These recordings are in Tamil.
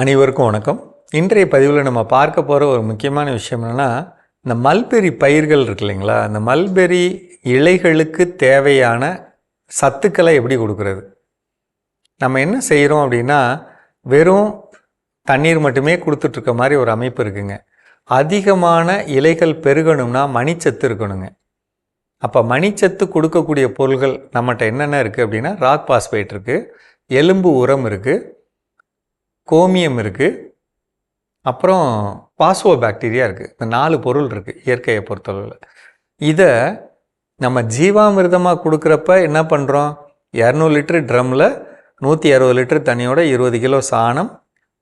அனைவருக்கும் வணக்கம். இன்றைய பதிவில் நம்ம பார்க்க போகிற ஒரு முக்கியமான விஷயம் என்னென்னா இந்த மல்பெரி பயிர்கள் இருக்கு இல்லைங்களா? அந்த மல்பெரி இலைகளுக்கு தேவையான சத்துக்களை எப்படி கொடுக்கறது? நம்ம என்ன செய்கிறோம் அப்படின்னா வெறும் தண்ணீர் மட்டுமே கொடுத்துட்ருக்க மாதிரி ஒரு அமைப்பு இருக்குங்க. அதிகமான இலைகள் பெருகணும்னா மணிச்சத்து இருக்கணுங்க. அப்போ மணிச்சத்து கொடுக்கக்கூடிய பொருள்கள் நம்மகிட்ட என்னென்ன இருக்குது அப்படின்னா ராக் பாஸ்பேட் இருக்குது எலும்பு உரம் இருக்குது கோமியம் இருக்குது அப்புறம் பாஸ்வோ பாக்டீரியா இருக்குது இந்த நாலு பொருள் இருக்குது இயற்கையை பொறுத்தளவில். இதை நம்ம ஜீவாமிர்தமாக கொடுக்குறப்ப என்ன பண்ணுறோம் இரநூறு லிட்டரு ட்ரம்மில் நூற்றி அறுபது லிட்டர் தண்ணியோட இருபது கிலோ சாணம்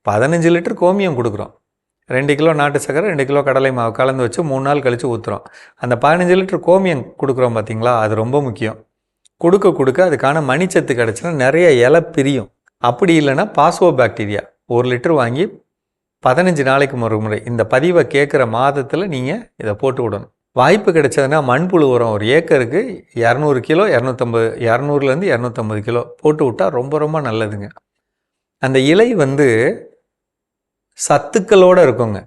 பதினஞ்சு லிட்டர் கோமியம் கொடுக்குறோம். ரெண்டு கிலோ நாட்டு சக்கரை ரெண்டு கிலோ கடலை மாவு கலந்து வச்சு மூணு நாள் கழித்து ஊற்றுறோம் அந்த பதினஞ்சு லிட்டர் கோமியம் கொடுக்குறோம் பார்த்தீங்களா அது ரொம்ப முக்கியம். கொடுக்க கொடுக்க அதுக்கான மணிச்சத்து கிடச்சுன்னா நிறைய இலை பிரியும். அப்படி இல்லைன்னா பாஸ்வோ பாக்டீரியா ஒரு லிட்டர் வாங்கி பதினஞ்சு நாளைக்கு ஒரு முறை. இந்த பதிவை கேட்குற மாதத்தில் நீங்கள் இதை போட்டு விடணும். வாய்ப்பு கிடைச்சதுன்னா மண்புழு உரம் ஒரு ஏக்கருக்கு இரநூறு கிலோ இரநூத்தம்பது இரநூறுலேருந்து இரநூத்தம்பது கிலோ போட்டு விட்டால் ரொம்ப ரொம்ப நல்லதுங்க. அந்த இலை வந்து சத்துக்களோடு இருக்குங்க.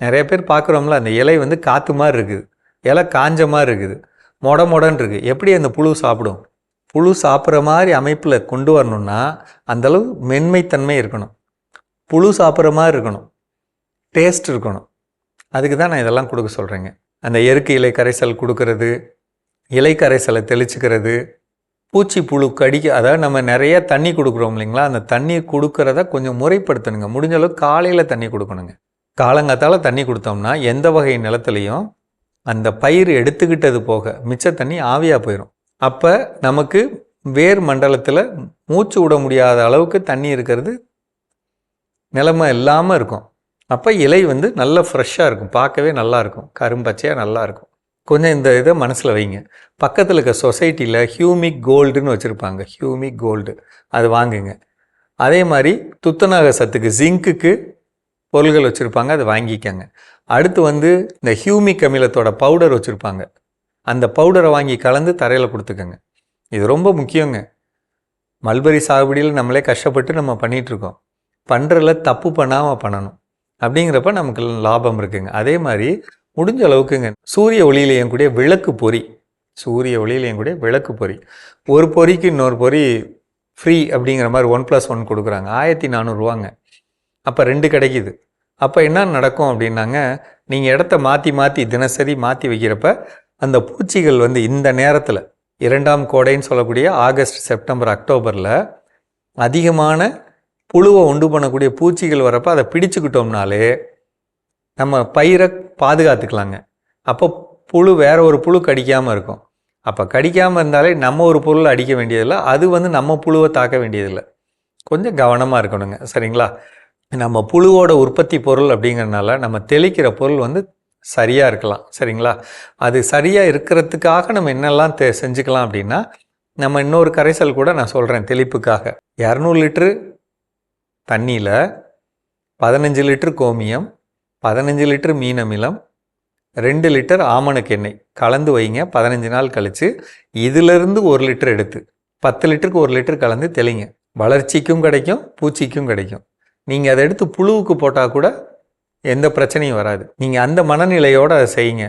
நிறைய பேர் பார்க்குறோம்ல அந்த இலை வந்து காற்று மாதிரி இருக்குது. இலை காஞ்ச மாதிரி இருக்குது. மொட மொடன்னு இருக்குது எப்படி அந்த புழு சாப்பிடும்? புழு சாப்பிட்ற மாதிரி அமைப்பில் கொண்டு வரணும்னா அந்தளவு மென்மைத்தன்மை இருக்கணும். புழு சாப்பிட்ற மாதிரி இருக்கணும். டேஸ்ட் இருக்கணும். அதுக்கு தான் நான் இதெல்லாம் கொடுக்க சொல்கிறேங்க அந்த இயற்கை இலை கரைசல் கொடுக்கறது இலை கரைசலை தெளிச்சுக்கிறது பூச்சி புழு கடிக்க அதாவது நம்ம நிறைய தண்ணி கொடுக்குறோம் இல்லைங்களா? அந்த தண்ணி கொடுக்கறத கொஞ்சம் முறைப்படுத்தணுங்க. முடிஞ்ச அளவுக்கு காலையில் தண்ணி கொடுக்கணுங்க. காலங்காத்தால் தண்ணி கொடுத்தோம்னா எந்த வகை நிலத்துலையும் அந்த பயிர் எடுத்துக்கிட்டது போக மிச்ச தண்ணி ஆவியாக போயிடும் அப்போ நமக்கு வேர் மண்டலத்தில் மூச்சு விட முடியாத அளவுக்கு தண்ணி இருக்கிறது நிலைமை இல்லாமல் இருக்கும். அப்போ இலை வந்து நல்லா ஃப்ரெஷ்ஷாக இருக்கும். பார்க்கவே நல்லாயிருக்கும் கரும்பச்சையாக நல்லாயிருக்கும் கொஞ்சம் இந்த இதை மனசில் வைங்க. பக்கத்தில் இருக்க சொசைட்டியில் ஹியூமிக் கோல்டுன்னு வச்சுருப்பாங்க. Humic gold. அது வாங்குங்க. அதே மாதிரி துத்தநாக சத்துக்கு ஜிங்க்குக்கு பொருள்கள் வச்சுருப்பாங்க. அதை வாங்கிக்கங்க. அடுத்து வந்து இந்த ஹியூமிக் அமிலத்தோட பவுடர் வச்சுருப்பாங்க. அந்த பவுடரை வாங்கி கலந்து தரையில் கொடுத்துக்கங்க. இது ரொம்ப முக்கியங்க. மல்பரி சாகுபடியில் நம்மளே கஷ்டப்பட்டு நம்ம பண்ணிகிட்ருக்கோம் பண்ணுறதுல தப்பு பண்ணாமல் பண்ணணும். அப்படிங்கிறப்ப நமக்கு லாபம் இருக்குங்க. அதே மாதிரி முடிஞ்ச அளவுக்குங்க. சூரிய ஒளியிலையும் கூடிய விளக்கு பொறி. சூரிய ஒளியிலையும் கூடிய விளக்கு பொறி. ஒரு பொறிக்கு இன்னொரு பொறி ஃப்ரீ அப்படிங்கிற மாதிரி ஒன் ப்ளஸ் ஒன் கொடுக்குறாங்க. ஆயிரத்தி நானூறுரூவாங்க அப்போ ரெண்டு கிடைக்கிது. அப்போ என்ன நடக்கும் அப்படின்னாங்க நீங்கள் இடத்த மாற்றி மாற்றி தினசரி மாற்றி வைக்கிறப்ப அந்த பூச்சிகள் வந்து இந்த நேரத்தில் இரண்டாம் கோடைன்னு சொல்லக்கூடிய ஆகஸ்ட் செப்டம்பர் அக்டோபரில் அதிகமான புழுவை உண்டு பண்ணக்கூடிய பூச்சிகள் வரப்போ அதை பிடிச்சுக்கிட்டோம்னாலே நம்ம பயிரை பாதுகாத்துக்கலாங்க. அப்போ புழு வேற ஒரு புழு கடிக்காமல் இருக்கும். அப்போ கடிக்காமல் இருந்தாலே நம்ம ஒரு பொருள் அடிக்க வேண்டியதில்லை. அது வந்து நம்ம புழுவை தாக்க வேண்டியதில்லை. கொஞ்சம் கவனமாக இருக்கணுங்க. சரிங்களா? நம்ம புழுவோட உற்பத்தி பொருள் அப்படிங்கிறனால நம்ம தெளிக்கிற பொருள் வந்து சரியாக இருக்கலாம். சரிங்களா? அது சரியாக இருக்கிறதுக்காக நம்ம என்னெல்லாம் தெ செஞ்சுக்கலாம் அப்படின்னா நம்ம இன்னொரு கரைசல் கூட நான் சொல்கிறேன் தெளிப்புக்காக. இரநூறு லிட்ரு தண்ணியில் பதினஞ்சு லிட்டர் கோமியம் பதினஞ்சு லிட்டர் மீன் அமிலம் ரெண்டு லிட்டர் ஆமணக்கு எண்ணெய். கலந்து வைங்க பதினஞ்சு நாள் கழித்து இதிலிருந்து ஒரு லிட்டர் எடுத்து பத்து லிட்டருக்கு ஒரு லிட்டர் கலந்து தெளிங்க. வளர்ச்சிக்கும் கிடைக்கும் பூச்சிக்கும் கிடைக்கும். நீங்கள் அதை எடுத்து புழுவுக்கு போட்டால் கூட எந்த பிரச்சனையும் வராது. நீங்கள் அந்த மனநிலையோடு அதை செய்யுங்க.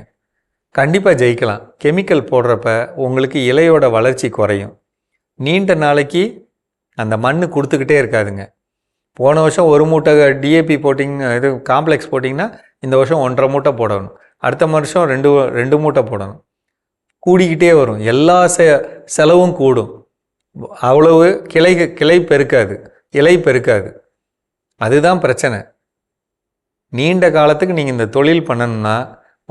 கண்டிப்பாக ஜெயிக்கலாம். கெமிக்கல் போடுறப்ப உங்களுக்கு இலையோட வளர்ச்சி குறையும். நீண்ட நாளைக்கு அந்த மண் கொடுத்துக்கிட்டே இருக்காதுங்க. போன வருஷம் ஒரு மூட்டை டிஏபி போட்டிங்க இது காம்ப்ளெக்ஸ் போட்டிங்கன்னா இந்த வருஷம் ஒன்றரை மூட்டை போடணும். அடுத்த வருஷம் ரெண்டு ரெண்டு மூட்டை போடணும். கூடிக்கிட்டே வரும். எல்லா செ செலவும் கூடும். அவ்வளவு கிளை கிளை பெருக்காது. இலை பெருக்காது. அதுதான் பிரச்சனை. நீண்ட காலத்துக்கு நீங்கள் இந்த தொழில் பண்ணணும்னா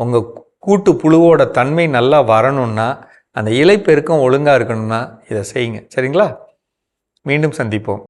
உங்கள் கூட்டு புழுவோட தன்மை நல்லா வரணும்னா அந்த இலை பெருக்கம் ஒழுங்காக இருக்கணும்னா இதை செய்யுங்க. சரிங்களா? மீண்டும் சந்திப்போம்.